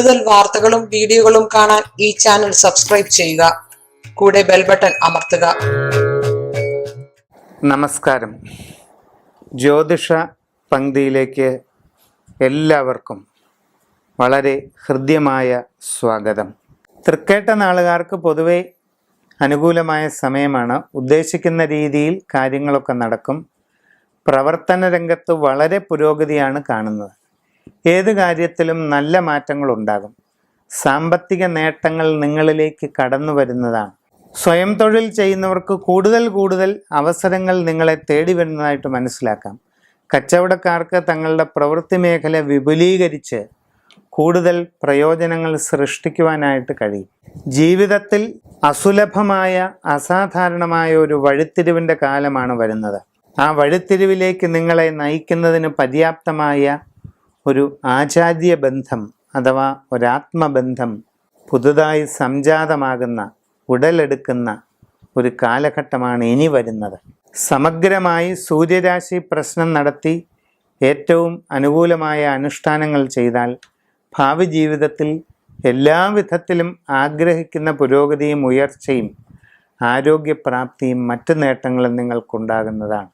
കൂടുതൽ വാർത്തകളും വീഡിയോകളും കാണാൻ ഈ ചാനൽ സബ്സ്ക്രൈബ് ചെയ്യുക. കൂടെ ബെൽ ബട്ടൺ അമർത്തുക. നമസ്കാരം. ജ്യോതിഷ പങ്ക്തിയിലേക്ക് എല്ലാവർക്കും വളരെ ഹൃദ്യമായ സ്വാഗതം. തൃക്കേട്ട നാളുകാർക്ക് പൊതുവെ അനുകൂലമായ സമയമാണ്. ഉദ്ദേശിക്കുന്ന രീതിയിൽ കാര്യങ്ങളൊക്കെ നടക്കും. പ്രവർത്തന രംഗത്ത് വളരെ പുരോഗതിയാണ് കാണുന്നത്. ഏത് കാര്യത്തിലും നല്ല മാറ്റങ്ങൾ ഉണ്ടാകും സാമ്പത്തിക നേട്ടങ്ങൾ നിങ്ങളിലേക്ക് കടന്നു വരുന്നതാണ്. സ്വയം തൊഴിൽ ചെയ്യുന്നവർക്ക് കൂടുതൽ കൂടുതൽ അവസരങ്ങൾ നിങ്ങളെ തേടി വരുന്നതായിട്ട് മനസ്സിലാക്കാം. കച്ചവടക്കാർക്ക് തങ്ങളുടെ പ്രവൃത്തി മേഖല വിപുലീകരിച്ച് കൂടുതൽ പ്രയോജനങ്ങൾ സൃഷ്ടിക്കുവാനായിട്ട് കഴിയും. ജീവിതത്തിൽ അസുലഭമായ അസാധാരണമായ ഒരു വഴിത്തിരിവിന്റെ കാലമാണ് വരുന്നത്. ആ വഴിത്തിരിവിലേക്ക് നിങ്ങളെ നയിക്കുന്നതിന് പര്യാപ്തമായ ഒരു ആചാര്യ ബന്ധം അഥവാ ഒരാത്മബന്ധം പുതുതായി സംജാതമാകുന്ന ഉടലെടുക്കുന്ന ഒരു കാലഘട്ടമാണ് ഇനി വരുന്നത്. സമഗ്രമായി സൂര്യരാശി പ്രശ്നം നടത്തി ഏറ്റവും അനുകൂലമായ അനുഷ്ഠാനങ്ങൾ ചെയ്താൽ ഭാവി ജീവിതത്തിൽ എല്ലാവിധത്തിലും ആഗ്രഹിക്കുന്ന പുരോഗതിയും ഉയർച്ചയും ആരോഗ്യപ്രാപ്തിയും മറ്റു നേട്ടങ്ങളും നിങ്ങൾക്കുണ്ടാകുന്നതാണ്.